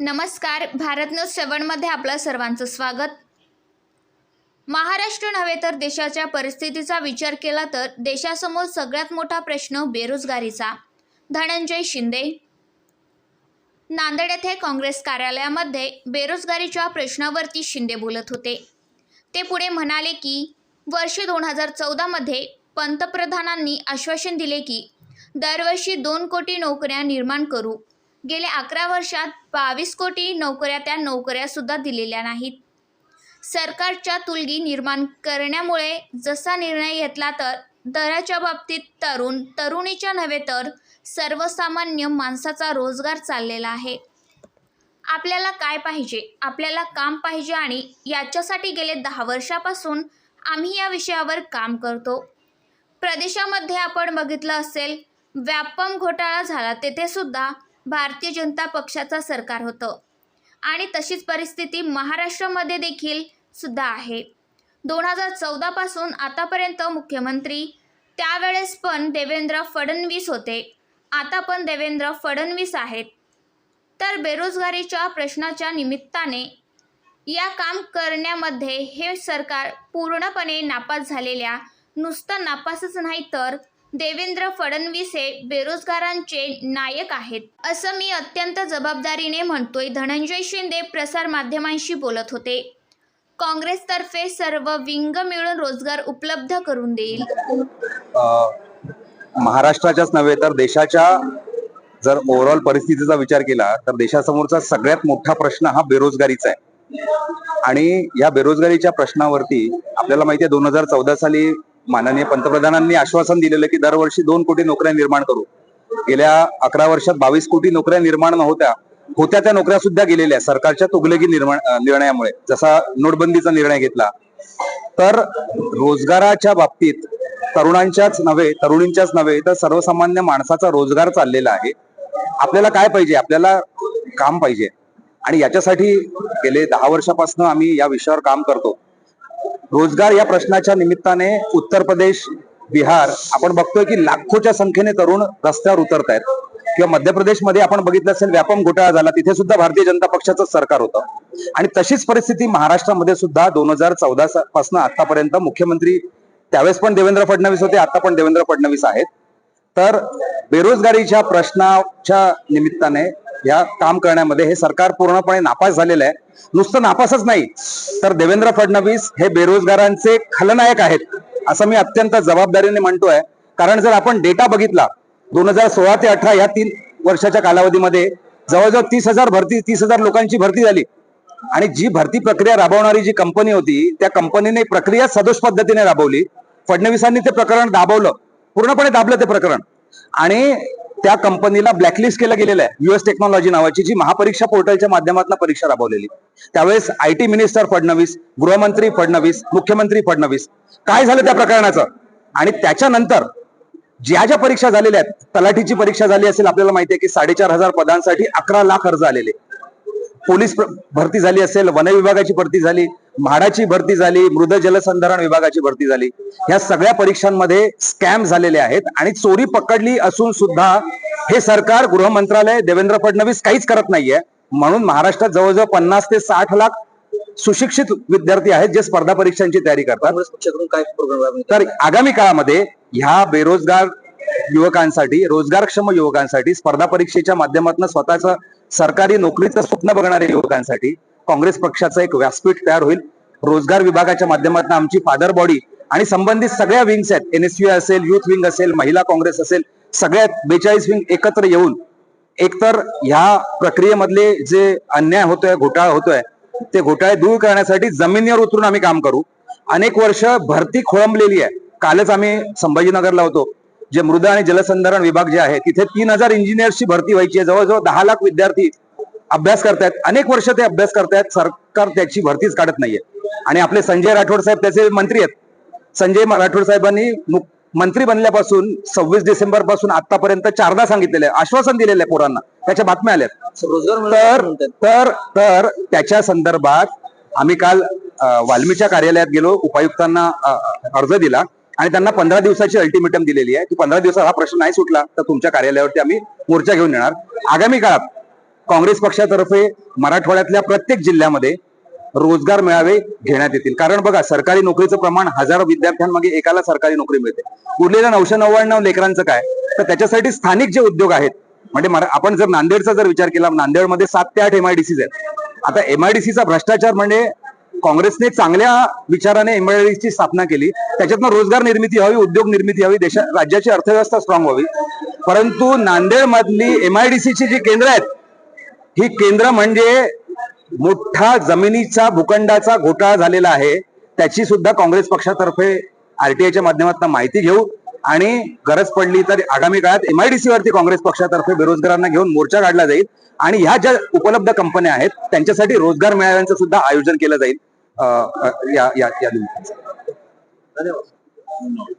नमस्कार भारत न्यूज सेवनमध्ये आपलं सर्वांचं स्वागत. महाराष्ट्र नव्हे तर देशाच्या परिस्थितीचा विचार केला तर देशासमोर सगळ्यात मोठा प्रश्न बेरोजगारीचा. धनंजय शिंदे. नांदेड येथे काँग्रेस कार्यालयामध्ये बेरोजगारीच्या प्रश्नावरती शिंदे बोलत होते. ते पुढे म्हणाले की वर्षी दोन हजार चौदामध्ये पंतप्रधानांनी आश्वासन दिले की दरवर्षी दोन कोटी नोकऱ्या निर्माण करू. गेल्या अकरा वर्षात बावीस कोटी नोकऱ्या त्या नोकऱ्यासुद्धा दिलेल्या नाहीत. सरकारच्या तुलगी निर्माण करण्यामुळे जसा निर्णय घेतला तर दराच्या बाबतीत तरुण तरुणीच्या नव्हे तर सर्वसामान्य माणसाचा रोजगार चाललेला आहे. आपल्याला काय पाहिजे? आपल्याला काम पाहिजे आणि याच्यासाठी गेले दहा वर्षापासून आम्ही या विषयावर काम करतो. प्रदेशामध्ये आपण बघितलं असेल व्यापम घोटाळा झाला. तेथे सुद्धा भारतीय जनता पक्षाचं सरकार होतं. आणि तशीच परिस्थिती महाराष्ट्रामध्ये देखील सुद्धा आहे. दोन हजार चौदापासून आतापर्यंत मुख्यमंत्री त्यावेळेस पण देवेंद्र फडणवीस होते. आता पण देवेंद्र फडणवीस आहेत. तर बेरोजगारीच्या प्रश्नाच्या निमित्ताने या काम करण्यामध्ये हे सरकार पूर्णपणे नापास झालेल्या नुसतं नापासच नाही तर देवेंद्र फडणवीस हे बेरोजगारांचे नायक आहेत. असं मी अत्यंत जबाबदारीने म्हणतोय. धनंजय शिंदे प्रसार माध्यमांशी बोलत होते. काँग्रेसतर्फे सर्व विंग मिळून रोजगार उपलब्ध करून देईल. महाराष्ट्राच्याच नव्हे तर देशाच्या जर ओव्हरऑल परिस्थितीचा विचार केला तर देशासमोरचा सगळ्यात मोठा प्रश्न हा बेरोजगारीचा आहे. आणि या बेरोजगारीच्या प्रश्नावरती आपल्याला माहिती आहे दोन हजार चौदा साली माननीय पंतप्रधानांनी आश्वासन दिलेलं की दरवर्षी दोन कोटी नोकऱ्या निर्माण करू. गेल्या अकरा वर्षात बावीस कोटी नोकऱ्या निर्माण नव्हत्या होत्या त्या नोकऱ्या सुद्धा गेलेल्या सरकारच्या तुगलकी निर्माण निर्णयामुळे. जसा नोटबंदीचा निर्णय घेतला. तर रोजगाराच्या बाबतीत तरुणांच्याच नव्हे तरुणींच्याच नव्हे तर सर्वसामान्य माणसाचा रोजगार चाललेला आहे. आपल्याला काय पाहिजे? आपल्याला काम पाहिजे. आणि याच्यासाठी गेले दहा वर्षापासून आम्ही या विषयावर काम करतो. रोजगार या प्रश्नाच्या निमित्ताने उत्तर प्रदेश बिहार आपण बघतोय की लाखोच्या संख्येने तरुण रस्त्यावर उतरत आहेत. किंवा मध्य प्रदेशमध्ये आपण बघितलं असेल व्यापम घोटाळा झाला तिथे सुद्धा भारतीय जनता पक्षाचं सरकार होतं. आणि तशीच परिस्थिती महाराष्ट्रामध्ये सुद्धा दोन हजार चौदा पासून आतापर्यंत मुख्यमंत्री त्यावेळेस पण देवेंद्र फडणवीस होते आता पण देवेंद्र फडणवीस आहेत. तर बेरोजगारीच्या प्रश्नाच्या निमित्ताने या काम करण्यामध्ये हे सरकार पूर्णपणे नापास झालेलं आहे. नुसतं नापासच नाही. तर देवेंद्र फडणवीस हे बेरोजगारांचे खलनायक आहेत असं मी अत्यंत जबाबदारीने म्हणतोय. कारण जर आपण डेटा बघितला दोन हजार सोळा ते अठरा या तीन वर्षाच्या कालावधीमध्ये जवळजवळ तीस हजार भरती तीस हजार लोकांची भरती झाली. आणि जी भरती प्रक्रिया राबवणारी जी कंपनी होती त्या कंपनीने प्रक्रिया सदोष पद्धतीने राबवली. फडणवीसांनी ते प्रकरण दाबवलं. पूर्णपणे दाबलं ते प्रकरण. आणि त्या कंपनीला ब्लॅकलिस्ट केलं गेलेलं आहे. युएस टेक्नॉलॉजी नावाची जी महापरीक्षा पोर्टलच्या माध्यमातून परीक्षा राबवलेली. त्यावेळेस आय टी मिनिस्टर फडणवीस गृहमंत्री फडणवीस मुख्यमंत्री फडणवीस. काय झालं त्या प्रकरणाचं? आणि त्याच्यानंतर ज्या ज्या परीक्षा झालेल्या आहेत तलाठीची परीक्षा झाली असेल आपल्याला माहिती आहे की साडेचार हजार पदांसाठी अकरा लाख अर्ज आलेले. पोलीस भरती झाली असेल वन विभागाची भरती झाली म्हाडाची भरती झाली मृद जलसंधारण विभागाची भरती झाली. ह्या सगळ्या परीक्षांमध्ये स्कॅम झालेले आहेत आणि चोरी पकडली असून सुद्धा हे सरकार गृह मंत्रालय देवेंद्र फडणवीस काहीच करत नाहीये. म्हणून महाराष्ट्रात जवळजवळ पन्नास ते साठ लाख सुशिक्षित विद्यार्थी आहेत जे स्पर्धा परीक्षांची तयारी करतात. तर आगामी काळामध्ये ह्या बेरोजगार युवकांसाठी रोजगारक्षम युवकांसाठी स्पर्धा परीक्षेच्या माध्यमातून स्वतःचं सरकारी नोकरीचं स्वप्न बघणाऱ्या युवकांसाठी काँग्रेस पक्षाचं एक व्यासपीठ तयार होईल. रोजगार विभागाच्या माध्यमातून आमची फादर बॉडी आणि संबंधित सगळ्या विंग्स आहेत. एनएसयू असेल युथ विंग असेल महिला काँग्रेस असेल सगळ्यात बेचाळीस विंग एकत्र येऊन एकतर ह्या प्रक्रियेमधले जे अन्याय होतोय घोटाळा होतोय ते घोटाळे दूर करण्यासाठी जमिनीवर उतरून आम्ही काम करू. अनेक वर्ष भरती खोळंबलेली आहे. कालच आम्ही संभाजीनगरला होतो. जे मृद आणि जलसंधारण विभाग जे आहे तिथे तीन हजार इंजिनियर्सची भरती व्हायची आहे. जवळजवळ दहा लाख विद्यार्थी अभ्यास करतायत. अनेक वर्ष ते अभ्यास करतायत. सरकार त्याची भरतीच काढत नाहीये. आणि आपले संजय राठोड साहेब त्याचे मंत्री आहेत. संजय राठोड साहेबांनी मंत्री बनल्यापासून सव्वीस डिसेंबरपासून आतापर्यंत चारदा सांगितलेलं आहे. आश्वासन दिलेलं आहे पोरांना. त्याच्या बातम्या आल्यात. रोजगार तर. तर तर त्याच्या संदर्भात आम्ही काल वाल्मीच्या कार्यालयात गेलो. उपायुक्तांना अर्ज दिला. आणि त्यांना पंधरा दिवसाची अल्टिमेटम दिलेली आहे की पंधरा दिवसात हा प्रश्न नाही सुटला तर तुमच्या कार्यालयावरती आम्ही मोर्चा घेऊन येणार. आगामी काळात काँग्रेस पक्षातर्फे मराठवाड्यातल्या प्रत्येक जिल्ह्यामध्ये रोजगार मेळावे घेण्यात येतील. कारण बघा सरकारी नोकरीचं प्रमाण हजारो विद्यार्थ्यांमागे एकाला सरकारी नोकरी मिळते. उरलेल्या नऊशे नव्याण्णव लेकरांचं काय? तर त्याच्यासाठी स्थानिक जे उद्योग आहेत म्हणजे आपण जर नांदेडचा जर विचार केला नांदेडमध्ये सात ते आठ एमआयडीसीज आहेत. आता एमआयडीसीचा भ्रष्टाचार म्हणजे काँग्रेसने चांगल्या विचाराने एमआयडीसीची स्थापना केली. त्याच्यातनं रोजगार निर्मिती हवी उद्योग निर्मिती हवी देशा राज्याची अर्थव्यवस्था स्ट्रॉंग व्हावी. परंतु नांदेडमधली एमआयडीसीची जी केंद्र आहेत ही केंद्र म्हणजे मोठा जमिनीचा भूखंडाचा घोटाळा झालेला आहे. त्याची सुद्धा काँग्रेस पक्षातर्फे आरटीआयच्या माध्यमातून माहिती घेऊ. आणि गरज पडली तर आगामी काळात एमआयडीसी वरती काँग्रेस पक्षातर्फे बेरोजगारांना घेऊन मोर्चा काढला जाईल. आणि ह्या ज्या उपलब्ध कंपन्या आहेत त्यांच्यासाठी रोजगार मेळाव्यांचं सुद्धा आयोजन केलं जाईल. या या धन्यवाद.